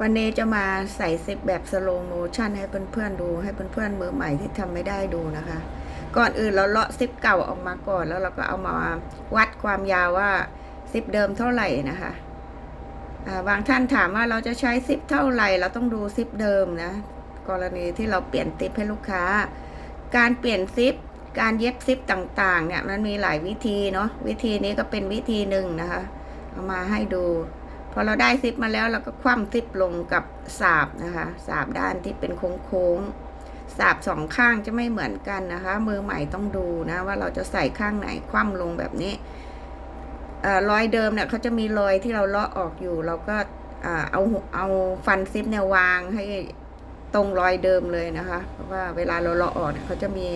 วันนี้จะมาใส่ซิปแบบสโลโมชันให้เพื่อนๆดูให้เพื่อนๆมือใหม่ที่ทำไม่ได้ดูนะคะ ก่อนอื่นเราเลาะซิปเก่าออกมาก่อนแล้วเราก็เอามาวัดความยาวว่าซิปเดิมเท่าไหร่นะคะบางท่านถามว่าเราจะใช้ซิปเท่าไหร่ เราต้องดูซิปเดิมนะ กรณีที่เราเปลี่ยนซิปให้ลูกค้า การเปลี่ยนซิป การเย็บซิปต่างๆ เนี่ยมันมีหลายวิธีเนาะวิธีนี้ก็เป็นวิธีหนึ่งนะคะ เอามาให้ดู พอเราได้ซิปมาแล้วเราก็คว่ำซิปลงกับสาบนะคะสาบด้านที่เป็นโค้งๆสาบสองข้างจะไม่เหมือนกันนะคะ มือใหม่ต้องดูนะว่าเราจะใส่ข้างไหนคว่ำลงแบบนี้เอ่อรอยเดิมเนี่ยเขาจะมีรอยที่เราเลาะออกอยู่เราก็เอาเอาฟันซิปเนี่ยวางให้ตรงรอยเดิมเลยนะคะเพราะว่าเวลาเราเลาะออกเนี่ยเขาจะมี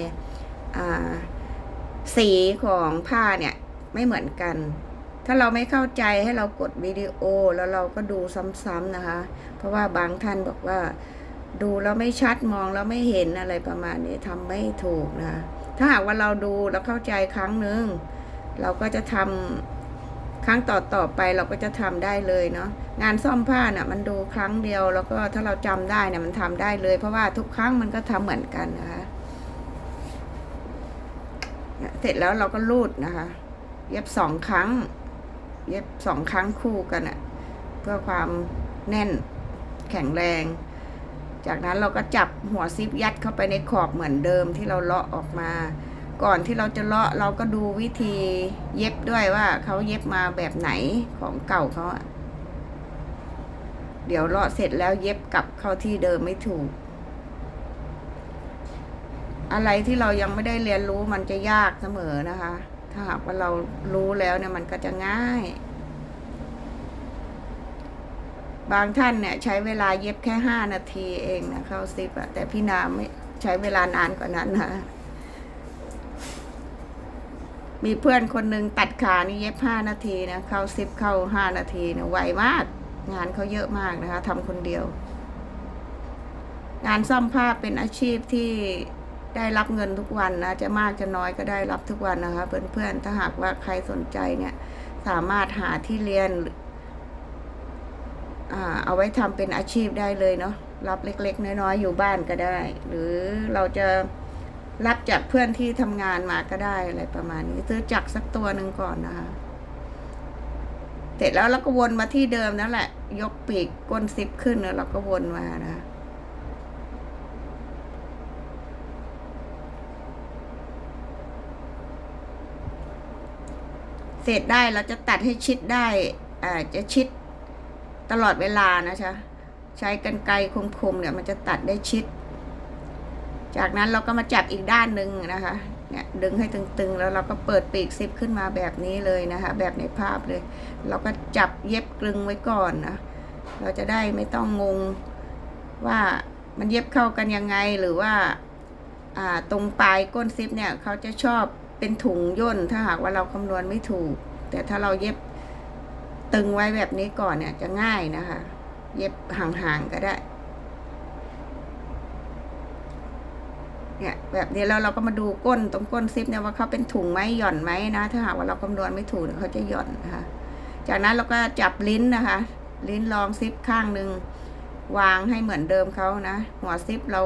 สีของผ้าเนี่ยไม่เหมือนกัน ถ้าเราไม่เข้าใจให้เรากดวิดีโอแล้วเราก็ดูซ้ำๆนะคะ เพราะว่าบางท่านบอกว่า ดูแล้วไม่ชัดมองแล้วไม่เห็นอะไรประมาณนี้ทำไม่ถูกนะคะถ้าหากว่าเราดูแล้วเข้าใจครั้งหนึ่งเราก็จะทำครั้งต่อต่อๆไปเราก็จะทำได้เลยเนาะงานซ่อมผ้าน่ะมันดูครั้งเดียวแล้วก็ถ้าเราจำได้เนี่ยมันทำได้เลย เพราะว่าทุกครั้งมันก็ทำเหมือนกันนะคะเสร็จแล้วเราก็รูดนะคะ เย็บสองครั้ง เย็บสองครั้งคู่กันอะเพื่อความแน่นแข็งแรง จากนั้นเราก็จับหัวซิปยัดเข้าไปในขอบเหมือนเดิมที่เราเลาะออกมา ก่อนที่เราจะเลาะเราก็ดูวิธีเย็บด้วยว่าเขาเย็บมาแบบไหนของเก่าเขาเดี๋ยวเลาะเสร็จแล้วเย็บกลับเข้าที่เดิมไม่ถูก อะไรที่เรายังไม่ได้เรียนรู้มันจะยากเสมอนะคะ ถ้าหากว่าเรารู้แล้วเนี่ยมันก็จะง่าย บางท่านเนี่ย ใช้เวลาเย็บแค่ห้านาทีเองนะเข้าซิปอะแต่พี่นาไม่ใช้เวลานานกว่านั้นนะมีเพื่อนคนหนึ่งตัดขานี่เย็บห้านาทีนะเข้าซิปเข้าห้านาทีเนี่ยไวมาก งานเขาเยอะมากนะคะทำคนเดียว งานซ่อมผ้าเป็นอาชีพที่ ได้รับเงินทุกวันนะ จะมากจะน้อยก็ได้รับทุกวันนะคะ เพื่อนๆ ถ้าหากว่าใครสนใจเนี่ย สามารถหาที่เรียนอ่าเอาไว้ทำเป็นอาชีพได้เลยเนาะรับเล็ก ๆ น้อยๆอยู่บ้านก็ได้ หรือเราจะรับจากเพื่อนที่ทำงานมาก็ได้อะไรประมาณนี้ซื้อจักรสักตัวหนึ่งก่อนนะคะเสร็จแล้วเราก็วนมาที่เดิมนั่นแหละ ยกปีกก้นซิปขึ้นแล้วเราก็วนมานะ เสร็จได้เราจะตัดให้ชิดได้อ่าจะชิดตลอดเวลานะจ๊ะใช้กันไกรคมๆเนี่ยมันจะตัดได้ชิด จากนั้นเราก็มาจับอีกด้านหนึ่งนะคะเนี่ยดึงให้ตึงๆ แล้วเราก็เปิดปีกซิปขึ้นมาแบบนี้เลยนะคะแบบในภาพเลย เราก็จับเย็บกลึงไว้ก่อนนะเราจะได้ไม่ต้องงงว่ามันเย็บเข้ากันยังไงหรือว่าอ่าตรงปลายก้นซิปเนี่ยเขาจะชอบ เป็นถุงย่นถ้าหากว่าเราคำนวณไม่ถูก แต่ถ้าเราเย็บตึงไว้แบบนี้ก่อนเนี่ยจะง่ายนะคะ เย็บห่างๆก็ได้เนี่ยแบบนี้แล้วเราก็มาดูก้นตรงก้นซิปเนี่ยว่าเขาเป็นถุงไหมหย่อนไหมนะ ถ้าหากว่าเราคำนวณไม่ถูกเขาจะหย่อนนะคะจากนั้นเราก็จับลิ้นนะคะ ลิ้นรองซิปข้างหนึ่งวางให้เหมือนเดิมเขานะหัวซิปเรา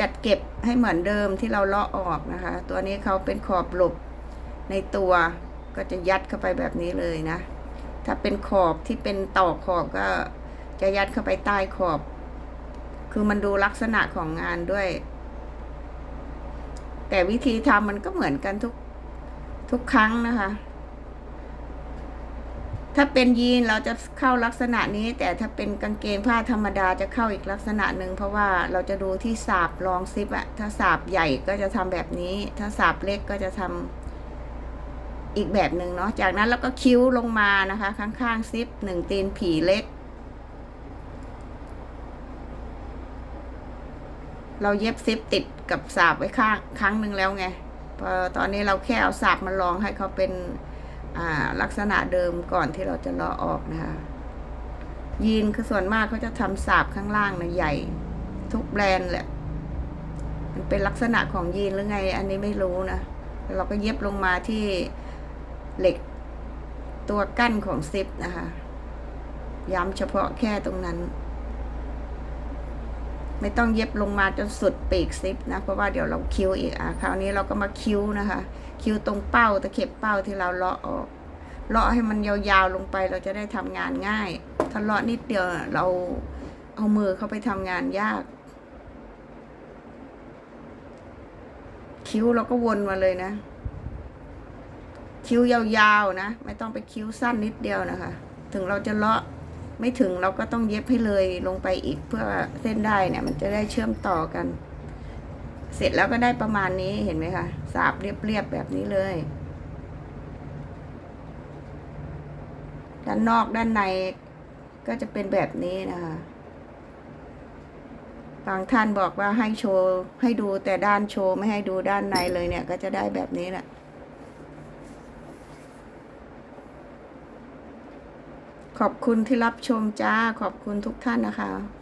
จัดเก็บให้เหมือนเดิมที่เราเลาะออกนะคะ ตัวนี้เขาเป็นขอบหลบในตัวก็จะยัดเข้าไปแบบนี้เลยนะ ถ้าเป็นขอบที่เป็นต่อขอบก็จะยัดเข้าไปใต้ขอบ คือมันดูลักษณะของงานด้วย แต่วิธีทำมันก็เหมือนกันทุกทุกครั้งนะคะ ถ้าเป็นยีนเราจะเข้าลักษณะนี้ แต่ถ้าเป็นกางเกงผ้าธรรมดาจะเข้าอีกลักษณะหนึ่งเพราะว่าเราจะดูที่สาบรองซิปอะถ้าสาบใหญ่ก็จะทำแบบนี้ ถ้าสาบเล็กก็จะทำอีกแบบหนึ่งเนาะจากนั้นเราก็คิ้วลงมานะคะ ข้างๆซิปหนึ่งตีนผีเล็ก เราเย็บซิปติดกับสาบไว้ข้างครั้งหนึ่งแล้วไงพอตอนนี้เราแค่เอาสาบมาลองให้เขาเป็น ลักษณะเดิมก่อนที่เราจะเลาะออกนะคะยีนคือส่วนมากเขาจะทำสาบข้างล่างนะใหญ่ ทุกแบรนด์แหละมันเป็นลักษณะของยีนหรือไง อันนี้ไม่รู้นะเราก็เย็บลงมาที่เหล็กตัวกั้นของซิปนะคะ ย้ำเฉพาะแค่ตรงนั้น ไม่ต้องเย็บลงมาจนสุดปีกซิปนะ เพราะว่าเดี๋ยวเราคิ้วอีกอะคราวนี้เราก็มาคิ้วนะคะ คิ้วตรงเป้าตะเข็บเป้าที่เราเลาะออก เลาะให้มันยาวๆลงไปเราจะได้ทำงานง่าย ถ้าเลาะนิดเดียวเราเอามือเข้าไปทำงานยาก คิ้วเราก็วนมาเลยนะ คิ้วยาวๆนะ ไม่ต้องไปคิ้วสั้นนิดเดียวนะคะ ถึงเราจะเลาะ ไม่ถึงเราก็ต้องเย็บให้เลยลงไปอีกเพื่อเส้นได้เนี่ย มันจะได้เชื่อมต่อกัน เสร็จแล้วก็ได้ประมาณนี้เห็นไหมคะสาบเรียบๆแบบนี้เลย ด้านนอกด้านในก็จะเป็นแบบนี้นะคะบางท่านบอกว่าให้โชว์ให้ดูแต่ด้านโชว์ไม่ให้ดูด้านในเลยเนี่ย ก็จะได้แบบนี้แหละ ขอบคุณที่รับชมจ้า ขอบคุณทุกท่านนะคะ